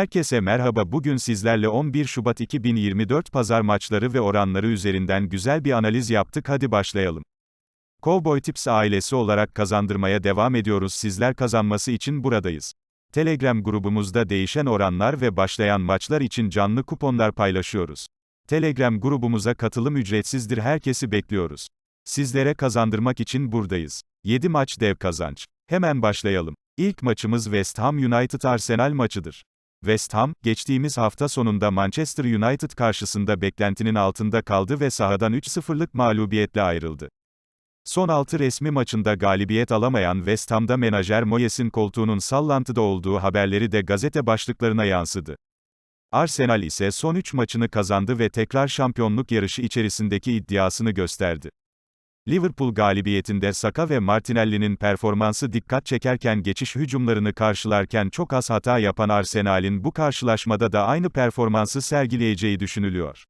Herkese merhaba. Bugün sizlerle 11 Şubat 2024 pazar maçları ve oranları üzerinden güzel bir analiz yaptık. Hadi başlayalım. Cowboy Tips ailesi olarak kazandırmaya devam ediyoruz. Sizler kazanması için buradayız. Telegram grubumuzda değişen oranlar ve başlayan maçlar için canlı kuponlar paylaşıyoruz. Telegram grubumuza katılım ücretsizdir. Herkesi bekliyoruz. Sizlere kazandırmak için buradayız. 7 maç dev kazanç. Hemen başlayalım. İlk maçımız West Ham United Arsenal maçıdır. West Ham, geçtiğimiz hafta sonunda Manchester United karşısında beklentinin altında kaldı ve sahadan 3-0'lık mağlubiyetle ayrıldı. Son 6 resmi maçında galibiyet alamayan West Ham'da menajer Moyes'in koltuğunun sallantıda olduğu haberleri de gazete başlıklarına yansıdı. Arsenal ise son 3 maçını kazandı ve tekrar şampiyonluk yarışı içerisindeki iddiasını gösterdi. Liverpool galibiyetinde Saka ve Martinelli'nin performansı dikkat çekerken geçiş hücumlarını karşılarken çok az hata yapan Arsenal'in bu karşılaşmada da aynı performansı sergileyeceği düşünülüyor.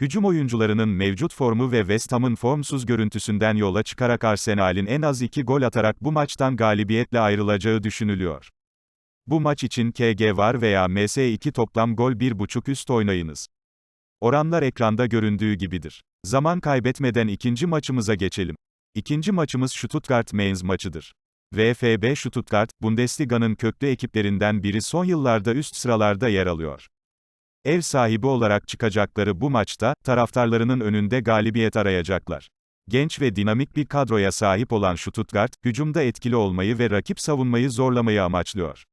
Hücum oyuncularının mevcut formu ve West Ham'ın formsuz görüntüsünden yola çıkarak Arsenal'in en az 2 gol atarak bu maçtan galibiyetle ayrılacağı düşünülüyor. Bu maç için KG var veya MS2 toplam gol 1.5 üst oynayınız. Oranlar ekranda göründüğü gibidir. Zaman kaybetmeden ikinci maçımıza geçelim. İkinci maçımız Stuttgart-Mainz maçıdır. VfB Stuttgart, Bundesliga'nın köklü ekiplerinden biri son yıllarda üst sıralarda yer alıyor. Ev sahibi olarak çıkacakları bu maçta, taraftarlarının önünde galibiyet arayacaklar. Genç ve dinamik bir kadroya sahip olan Stuttgart, hücumda etkili olmayı ve rakip savunmayı zorlamayı amaçlıyor.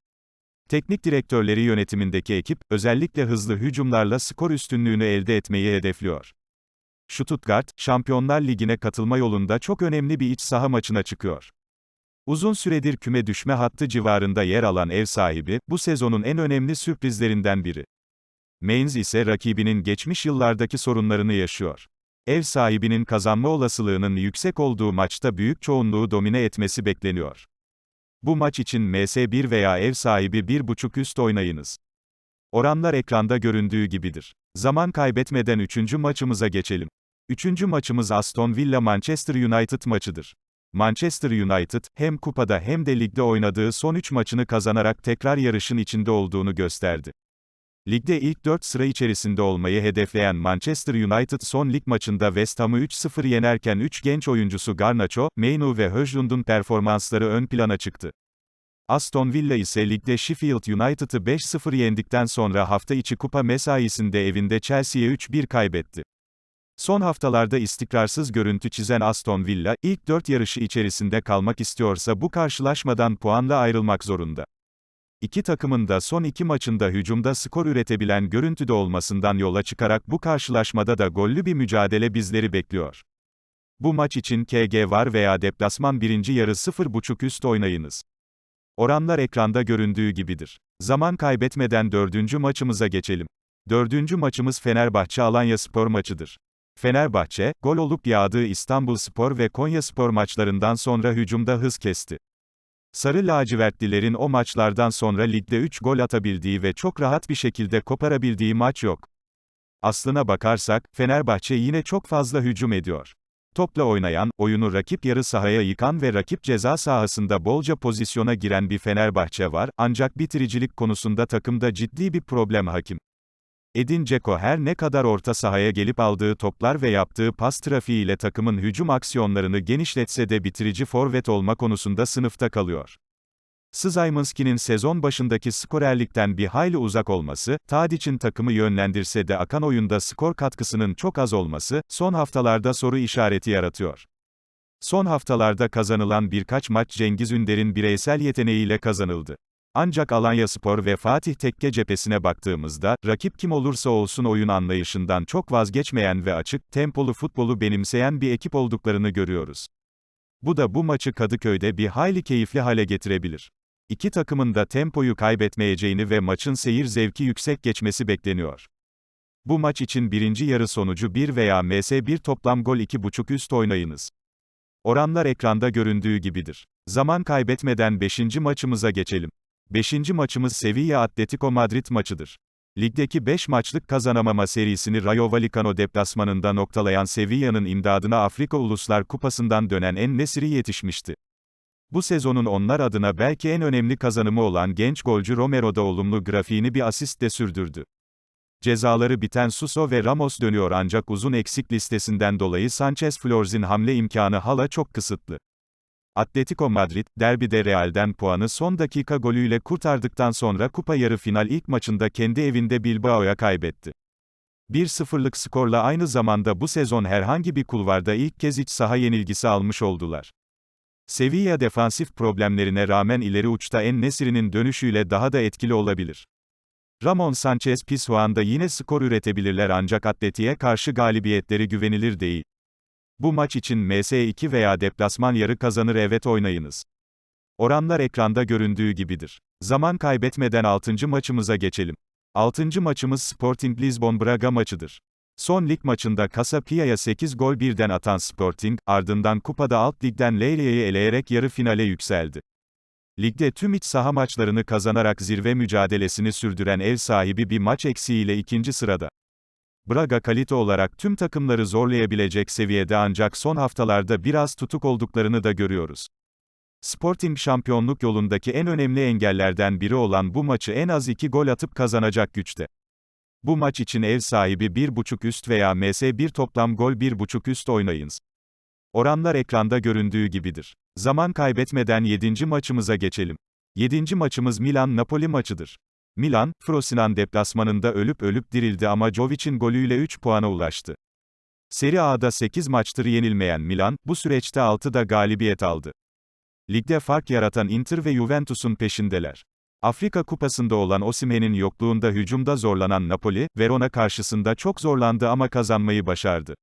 Teknik direktörleri yönetimindeki ekip, özellikle hızlı hücumlarla skor üstünlüğünü elde etmeyi hedefliyor. Stuttgart, Şampiyonlar Ligi'ne katılma yolunda çok önemli bir iç saha maçına çıkıyor. Uzun süredir küme düşme hattı civarında yer alan ev sahibi, bu sezonun en önemli sürprizlerinden biri. Mainz ise rakibinin geçmiş yıllardaki sorunlarını yaşıyor. Ev sahibinin kazanma olasılığının yüksek olduğu maçta büyük çoğunluğu domine etmesi bekleniyor. Bu maç için MS1 veya ev sahibi 1.5 üst oynayınız. Oranlar ekranda göründüğü gibidir. Zaman kaybetmeden üçüncü maçımıza geçelim. Üçüncü maçımız Aston Villa Manchester United maçıdır. Manchester United, hem kupada hem de ligde oynadığı son 3 maçını kazanarak tekrar yarışın içinde olduğunu gösterdi. Ligde ilk 4 sıra içerisinde olmayı hedefleyen Manchester United son lig maçında West Ham'ı 3-0 yenerken 3 genç oyuncusu Garnacho, Mainu ve Højlund'un performansları ön plana çıktı. Aston Villa ise ligde Sheffield United'ı 5-0 yendikten sonra hafta içi kupa mesaisinde evinde Chelsea'ye 3-1 kaybetti. Son haftalarda istikrarsız görüntü çizen Aston Villa, ilk 4 yarışı içerisinde kalmak istiyorsa bu karşılaşmadan puanla ayrılmak zorunda. İki takımın da son iki maçında hücumda skor üretebilen görüntüde olmasından yola çıkarak bu karşılaşmada da gollü bir mücadele bizleri bekliyor. Bu maç için KG var veya deplasman birinci yarı 0.5 üst oynayınız. Oranlar ekranda göründüğü gibidir. Zaman kaybetmeden dördüncü maçımıza geçelim. Dördüncü maçımız Fenerbahçe Alanya Spor maçıdır. Fenerbahçe, gol olup yağdığı İstanbul Spor ve Konya Spor maçlarından sonra hücumda hız kesti. Sarı lacivertlilerin o maçlardan sonra ligde 3 gol atabildiği ve çok rahat bir şekilde koparabildiği maç yok. Aslına bakarsak, Fenerbahçe yine çok fazla hücum ediyor. Topla oynayan, oyunu rakip yarı sahaya yıkan ve rakip ceza sahasında bolca pozisyona giren bir Fenerbahçe var, ancak bitiricilik konusunda takımda ciddi bir problem hakim. Edin Dzeko her ne kadar orta sahaya gelip aldığı toplar ve yaptığı pas trafiğiyle takımın hücum aksiyonlarını genişletse de bitirici forvet olma konusunda sınıfta kalıyor. Szymanski'nin sezon başındaki skorerlikten bir hayli uzak olması, Tadic'in takımı yönlendirse de akan oyunda skor katkısının çok az olması, son haftalarda soru işareti yaratıyor. Son haftalarda kazanılan birkaç maç Cengiz Ünder'in bireysel yeteneğiyle kazanıldı. Ancak Alanya Spor ve Fatih Tekke cephesine baktığımızda, rakip kim olursa olsun oyun anlayışından çok vazgeçmeyen ve açık, tempolu futbolu benimseyen bir ekip olduklarını görüyoruz. Bu da bu maçı Kadıköy'de bir hayli keyifli hale getirebilir. İki takımın da tempoyu kaybetmeyeceğini ve maçın seyir zevki yüksek geçmesi bekleniyor. Bu maç için birinci yarı sonucu 1 veya MS1 toplam gol 2.5 üst oynayınız. Oranlar ekranda göründüğü gibidir. Zaman kaybetmeden 5. maçımıza geçelim. 5. maçımız Sevilla Atletico Madrid maçıdır. Ligdeki 5 maçlık kazanamama serisini Rayo Vallecano deplasmanında noktalayan Sevilla'nın imdadına Afrika Uluslar Kupası'ndan dönen En Nesiri yetişmişti. Bu sezonun onlar adına belki en önemli kazanımı olan genç golcü Romero da olumlu grafiğini bir asistle sürdürdü. Cezaları biten Suso ve Ramos dönüyor ancak uzun eksik listesinden dolayı Sanchez Flores'in hamle imkanı hala çok kısıtlı. Atletico Madrid, derbide Real'den puanı son dakika golüyle kurtardıktan sonra kupa yarı final ilk maçında kendi evinde Bilbao'ya kaybetti. 1-0'lık skorla aynı zamanda bu sezon herhangi bir kulvarda ilk kez iç saha yenilgisi almış oldular. Sevilla defansif problemlerine rağmen ileri uçta En Nesri'nin dönüşüyle daha da etkili olabilir. Ramon Sanchez Pizjuan'da yine skor üretebilirler ancak Atleti'ye karşı galibiyetleri güvenilir değil. Bu maç için MS2 veya deplasman yarı kazanır evet oynayınız. Oranlar ekranda göründüğü gibidir. Zaman kaybetmeden 6. maçımıza geçelim. 6. maçımız Sporting Lisbon Braga maçıdır. Son lig maçında Casapia'ya 8 gol birden atan Sporting, ardından kupada alt ligden Leiria'yı eleyerek yarı finale yükseldi. Ligde tüm iç saha maçlarını kazanarak zirve mücadelesini sürdüren ev sahibi bir maç eksiğiyle ikinci sırada. Braga kalite olarak tüm takımları zorlayabilecek seviyede ancak son haftalarda biraz tutuk olduklarını da görüyoruz. Sporting şampiyonluk yolundaki en önemli engellerden biri olan bu maçı en az 2 gol atıp kazanacak güçte. Bu maç için ev sahibi 1.5 üst veya MS1 toplam gol 1.5 üst oynayınız. Oranlar ekranda göründüğü gibidir. Zaman kaybetmeden 7. maçımıza geçelim. 7. maçımız Milan-Napoli maçıdır. Milan, Frosinone deplasmanında ölüp ölüp dirildi ama Jovic'in golüyle 3 puana ulaştı. Serie A'da 8 maçtır yenilmeyen Milan, bu süreçte 6'da galibiyet aldı. Ligde fark yaratan Inter ve Juventus'un peşindeler. Afrika Kupası'nda olan Osimhen'in yokluğunda hücumda zorlanan Napoli, Verona karşısında çok zorlandı ama kazanmayı başardı.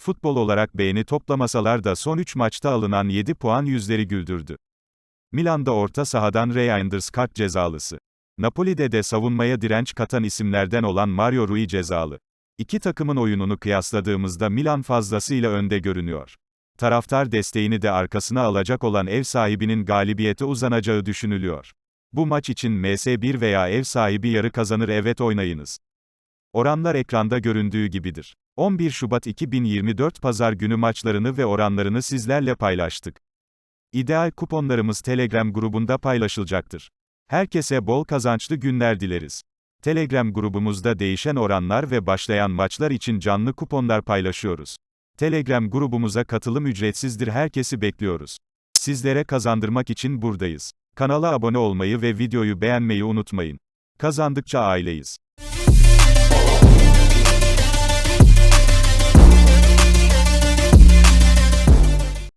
Futbol olarak beğeni toplamasalar da son 3 maçta alınan 7 puan yüzleri güldürdü. Milan'da orta sahadan Reinders kart cezalısı. Napoli'de de savunmaya direnç katan isimlerden olan Mario Rui cezalı. İki takımın oyununu kıyasladığımızda Milan fazlasıyla önde görünüyor. Taraftar desteğini de arkasına alacak olan ev sahibinin galibiyete uzanacağı düşünülüyor. Bu maç için MS1 veya ev sahibi yarı kazanır evet oynayınız. Oranlar ekranda göründüğü gibidir. 11 Şubat 2024 Pazar günü maçlarını ve oranlarını sizlerle paylaştık. İdeal kuponlarımız Telegram grubunda paylaşılacaktır. Herkese bol kazançlı günler dileriz. Telegram grubumuzda değişen oranlar ve başlayan maçlar için canlı kuponlar paylaşıyoruz. Telegram grubumuza katılım ücretsizdir herkesi bekliyoruz. Sizlere kazandırmak için buradayız. Kanala abone olmayı ve videoyu beğenmeyi unutmayın. Kazandıkça aileyiz.